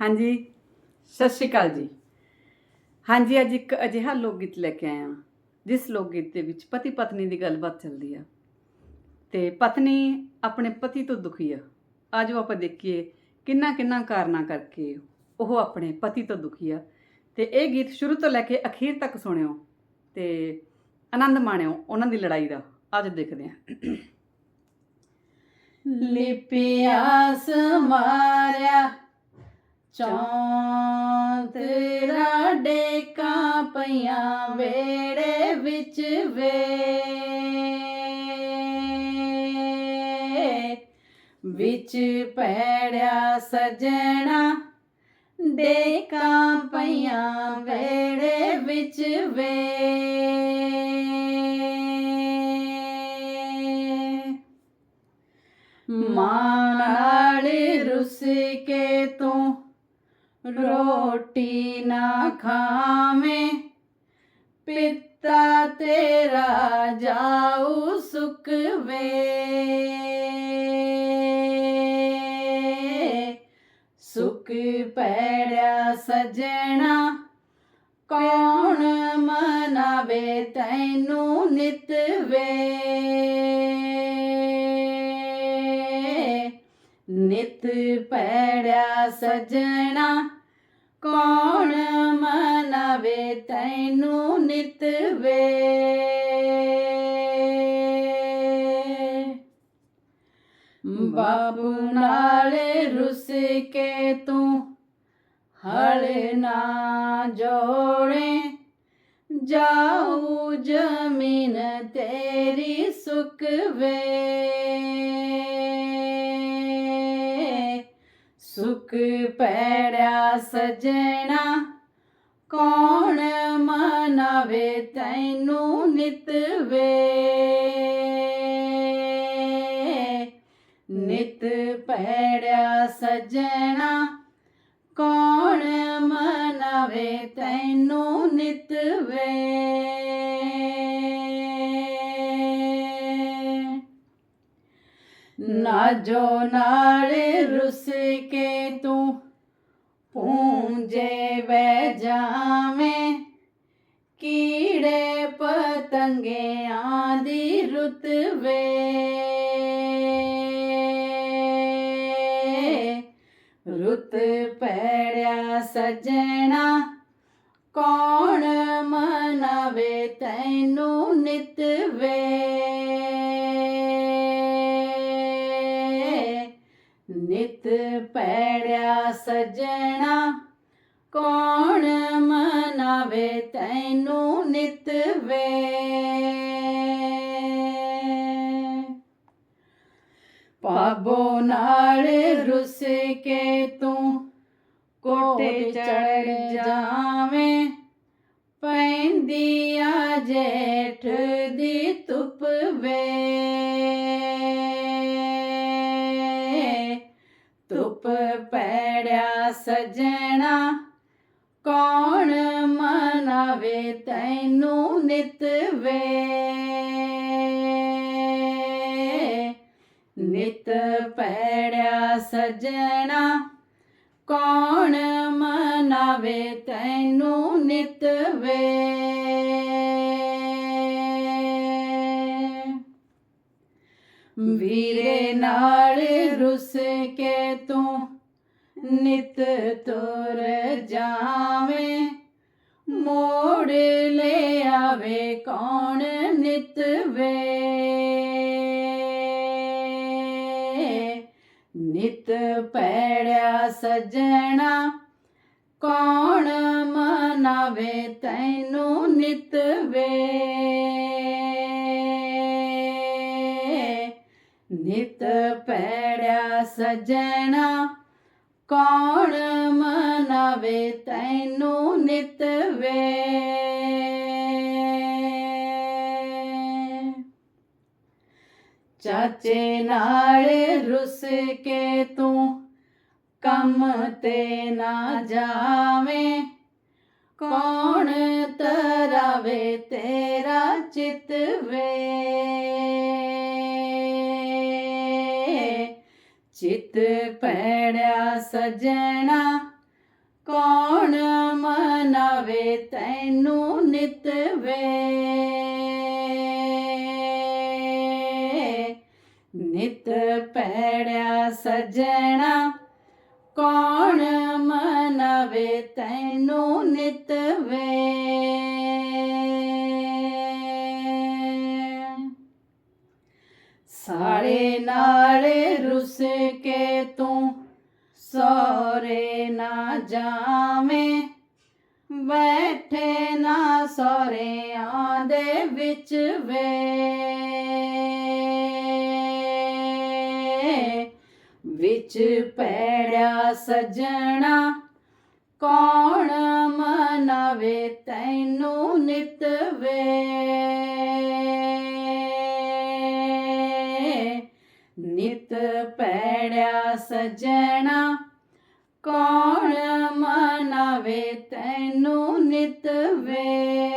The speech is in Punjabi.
ਹਾਂਜੀ, ਸਤਿ ਸ਼੍ਰੀ ਅਕਾਲ ਜੀ। ਹਾਂਜੀ, ਅੱਜ ਇੱਕ ਅਜਿਹਾ ਲੋਕ ਗੀਤ ਲੈ ਕੇ ਆਏ ਹਾਂ, ਜਿਸ ਲੋਕ ਗੀਤ ਦੇ ਵਿੱਚ ਪਤੀ ਪਤਨੀ ਦੀ ਗੱਲਬਾਤ ਚੱਲਦੀ ਆ। ਤੇ ਪਤਨੀ ਆਪਣੇ ਪਤੀ ਤੋਂ ਦੁਖੀ ਆ। ਅੱਜ ਆਪਾਂ ਦੇਖੀਏ ਕਿੰਨਾ ਕਿੰਨਾ ਕਾਰਨਾਂ ਕਰਕੇ ਉਹ ਆਪਣੇ ਪਤੀ ਤੋਂ ਦੁਖੀ ਆ। ਤੇ ਇਹ ਗੀਤ ਸ਼ੁਰੂ ਤੋਂ ਲੈ ਕੇ ਅਖੀਰ ਤੱਕ ਸੁਣਿਓ ਤੇ ਆਨੰਦ ਮਾਣਿਓ ਉਹਨਾਂ ਦੀ ਲੜਾਈ ਦਾ। ਅੱਜ ਦੇਖਦੇ ਹਾਂ। ਲਿਪਿਆਸ ਮਾਰਿਆ ਚੌਂਤਰਾ ਡੇਕਾਂ ਪਈਆਂ ਵੇੜੇ ਵਿੱਚ ਵੇ। ਵਿੱਚ ਪੈੜਿਆ ਸਜਣਾ ਡੇਕਾਂ ਪਈਆਂ ਵੇੜੇ ਵਿੱਚ ਵੇ। ਮਾਂ ਨਾਲ ਰੁੱਸ ਕੇ ਰੋਟੀ ਨਾ ਖਾਵੇਂ, ਪਿੱਤਾ ਤੇਰਾ ਜਾਓ ਸੁਖ ਵੇ। ਸੁਖ ਪੈੜਿਆ ਸਜਣਾ, ਕੌਣ ਮਨਾਵੇ ਤੈਨੂੰ ਨਿਤ ਵੇ। ਨਿਤ ਪੈੜਿਆ ਸਜਣਾ ਕੌਣ ਮਨਾਵੇ ਤੈਨੂੰ ਨਿਤ ਵੇ? ਬਾਬੂ ਨਾਲ ਰੁੱਸ ਕੇ ਤੂੰ ਹਲ ਨਾ ਜੋੜੇ। ਜਾਊ ਜ਼ਮੀਨ ਤੇਰੀ ਸੁਕਵੇ ਸੁਖ ਪੈੜਿਆ ਸਜਣਾ, ਕੌਣ ਮਨਾਵੇ ਤੈਨੂੰ ਨਿਤ ਵੇ? ਨਿਤ ਪੈੜਿਆ ਸਜਣਾ, ਕੌਣ ਮਨਾਵੇ ਤੈਨੂੰ ਨਿਤ ਵੇ? ਨਾ ਜੋ ਨਾਲ ਰੁੱਸ ਕੇ ਤੂੰ ਪੂੰਜੇ ਬਹਿ ਜਾਵੇਂ। ਕੀੜੇ ਪਤੰਗਿਆਂ ਦੀ ਰੁੱਤ ਵੇ। ਰੁੱਤ ਪੈੜਿਆ ਸਜਣਾ, ਕੌਣ ਮਨਾਵੇ ਤੈਨੂੰ ਨਿਤ ਨਿਤ ਪੈੜਿਆ ਸਜਣਾ। ਕੌਣ ਮਨਾਵੇ ਤੈਨੂੰ ਨਿਤ ਵੇ। ਪਾਬੋ ਨਾਲ ਰੁੱਸ ਕੇ ਤੂੰ ਕੋਟੇ ਚੜ ਜਾਵੇਂ। ਪੈਂਦੀ ਆ ਜੇਠ ਦੀ ਧੁੱਪ ਵੇ। ਪੈੜਿਆ ਸਜਣਾ। ਕੌਣ ਮਨਾਵੇ ਤੈਨੂੰ ਨਿਤ ਵੇ? ਨਿਤ ਪੈੜਿਆ ਸਜਣਾ। ਕੌਣ ਮਨਾਵੇ ਤੈਨੂੰ ਨਿਤ ਵੇ? ਵੀਰੇ ਨਾਲ ਰੁੱਸ ਕੇ ਨਿਤ ਤੁਰ ਜਾਵੇਂ, ਮੋੜ ਲੈ ਆਵੇ ਕੌਣ ਨਿਤ ਵੇ। ਨਿਤ ਪੈੜਿਆ ਸਜਣਾ, ਕੌਣ ਮਨਾਵੇ ਤੈਨੂੰ ਨਿਤ ਵੇ। ਨਿਤ ਪੈੜਿਆ ਸਜਣਾ ਕੌਣ ਮਨਾਵੇ ਤੈਨੂੰ ਨਿਤ ਵੇ? ਚਾਚੇ ਨਾਲ ਰੁੱਸ ਕੇ ਤੂੰ ਕੰਮ ਤੇ ਨਾ ਜਾਵੇਂ। ਕੌਣ ਤਰਾਵੇ ਤੇਰਾ ਚਿਤ ਵੇ? ਚਿਤ ਪੈੜਿਆ ਸਜਣਾ, ਕੌਣ ਮਨਾਵੇ ਤੈਨੂੰ ਨਿਤ ਵੇ? ਨਿਤ ਪੈੜਿਆ ਸਜਣਾ, ਕੌਣ ਮਨਾਵੇ ਤੈਨੂੰ ਨਿਤ ਵੇ? ਨਾਲੇ ਰੁੱਸ ਕੇ ਤੂੰ ਸੋਰੇ ਨਾ ਜਾਵੇਂ, ਬੈਠੇ ਨਾ ਸੋਰਿਆਂ ਦੇ ਵਿੱਚ ਵੇ। ਵਿੱਚ ਪੈੜਿਆ ਸਜਣਾ, ਕੌਣ ਮਨਾਵੇ ਤੈਨੂੰ ਨਿਤ ਵੇ। ਸਜਣਾ। ਕੌਣ ਮਨਾਵੇ ਤੈਨੂੰ ਨਿਤ ਵੇ?